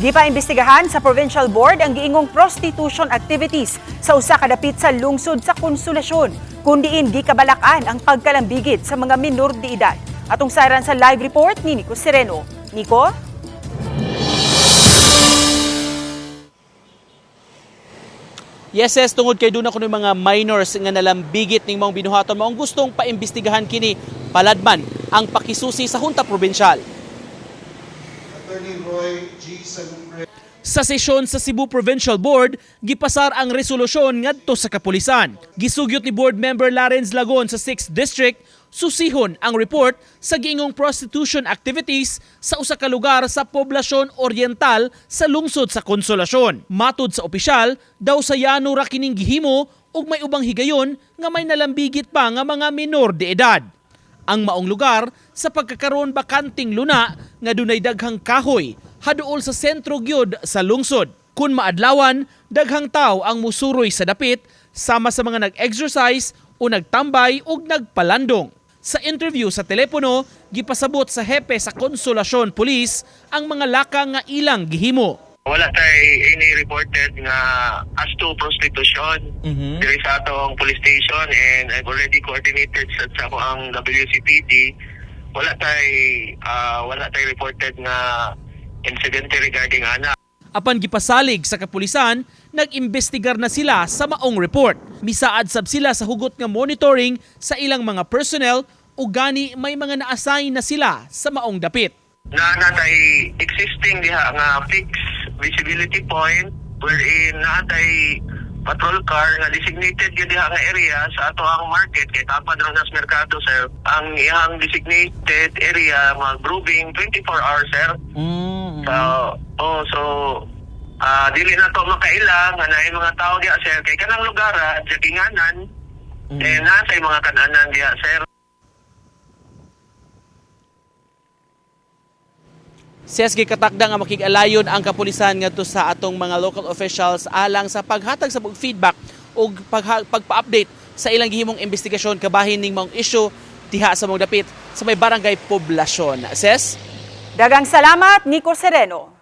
Di pa imbestigahan sa Provincial Board ang giingong prostitution activities sa usa ka dapit sa lungsod sa Konsolasyon, kundiin di kabalakan ang pagkalambigit sa mga minor de edad. Atong saran sa live report ni Nico Sereno. Nico? Yes, yes, tungod kay doon ako ng mga minors nga nalambigit ning mga binuhaton mo ang gustong paimbestigahan kini paladman ang pakisusi sa Hunta Provincial. Attorney Roy G. Salumbre. Sa sesyon sa Cebu Provincial Board, gipasar ang resolusyon ngadto sa kapulisan. Gisugyot ni board member Lawrence Lagon sa 6th District susihon ang report sa giingong prostitution activities sa usa ka lugar sa poblasyon oriental sa lungsod sa Konsolasyon. Matud sa opisyal, daw sa yano ra kining gihimo ug may ubang higayon nga may nalambigit pa nga mga minor de edad. Ang maong lugar sa pagkakaroon bakanting luna nga dunay daghang kahoy haduol sa sentro gyud sa lungsod. Kun maadlawan, daghang tawo ang musuroy sa dapit sama sa mga nag-exercise o nagtambay ug nagpalandong. Sa interview sa telepono, gipasabot sa hepe sa Konsolasyon Police ang mga laka nga ilang gihimo. Wala tay any reported nga as to prostitution Mhm. diri sa atong police station and I've already coordinated sa, sa ako ang WCPD wala tay ah, wala tay reported nga incident regarding ana Apan gipasalig sa kapulisan, nag-imbestigar na sila sa maong report. Misaad sab sila sa hugot nga monitoring sa ilang mga personnel ug gani may mga na-assign na sila sa maong dapit. na natay existing diha nga fixed visibility point wherein natay patrol car nga designated yun diha nga area sa ato ang market. Kay tapad ra sa merkado sir. Ang iyang designated area mag grooving 24 hours sir. So, oh, so, ah dili na to makailang nga naay mga tao diha sir. Kay kanang lugar ah, sa Kinganan eh nasa mga kananan diha sir CSG katakda nga makig-alayon ang kapulisan ngadto sa atong mga local officials alang sa paghatag sa feedback pagha- pagpa-update sa ilang gihimong investigasyon kabahin ning mga issue diha sa mga dapit sa may barangay poblasyon. Ses? Dagang salamat, Nico Sereno.